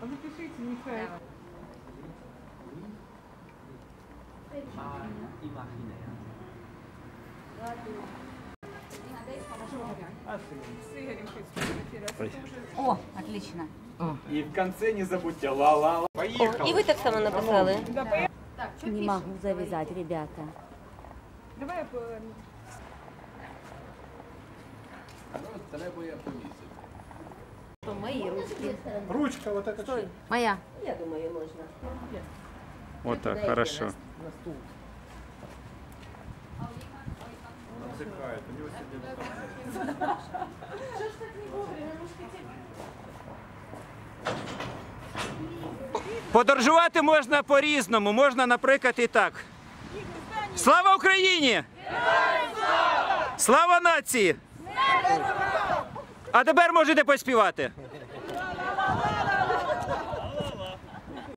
А вы пишите, Михаил. О, отлично. И в конце не забудьте ла-ла-ла. Поехали. І ви так само написали. Да. Не могу завязать, ребята. Давай я по... Мої ручки. Ручка вот эта. Стой. Моя. Я думаю, можна. Вот так, хорошо. Подорожувати можна по-різному. Можна, наприклад, і так. Слава Україні! Слава нації! А тепер можете поспівати.